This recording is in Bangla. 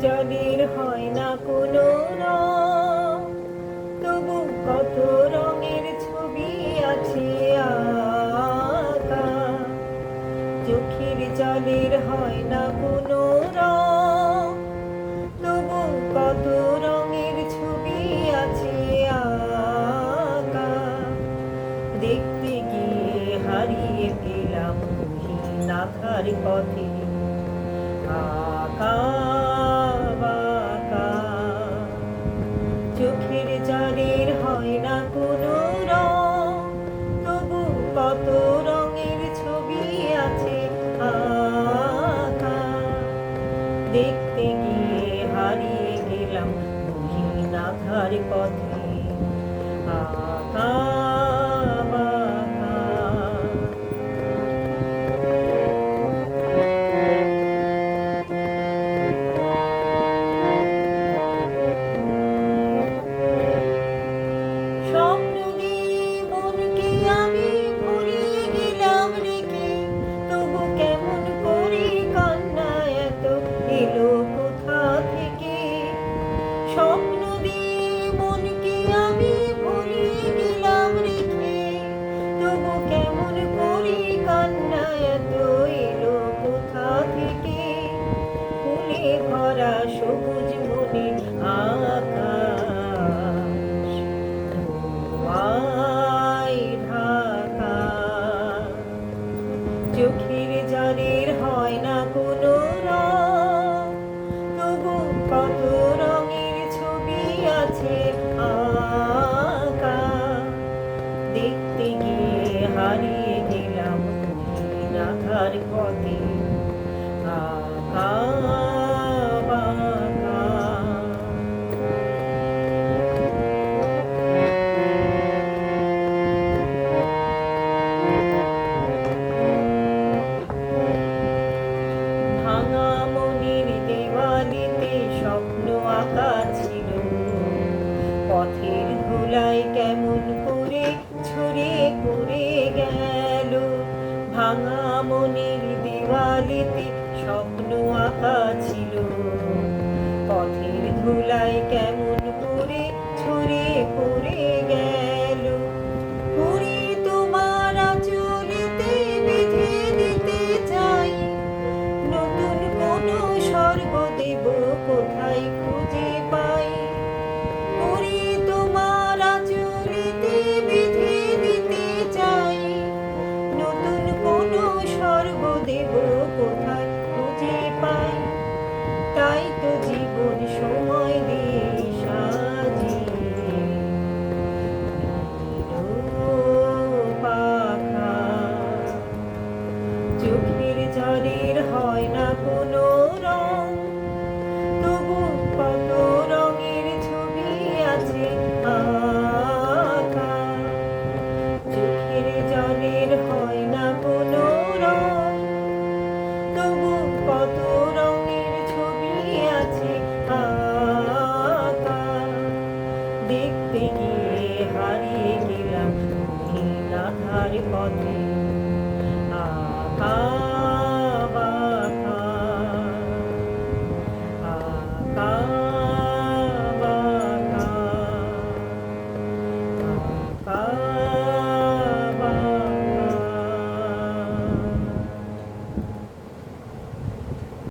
জলের হয় না কোনো রং। তবু কত রঙের ছবি আছে আঁকা। চোখের জলের হয় না কোনো রং। তবু কত রঙের ছবি আছে আঁকা। দেখতে গিয়ে হারিয়ে গেলাম নাথার পথে। আঁকা। দেখতে গিয়ে হারিয়ে গেলাম। নাথার পথে ভরা সবুজ মনে আকাশ। ধোঁয়ায় ঢাকা। চোখের জলের হয় না কোনো কেমন করে ছড়িয়ে পড়ে গেল। ভাঙা মনের দেওয়ালিতে স্বপ্ন আঁকা ছিল। পথের ধুলায় কেমন Body.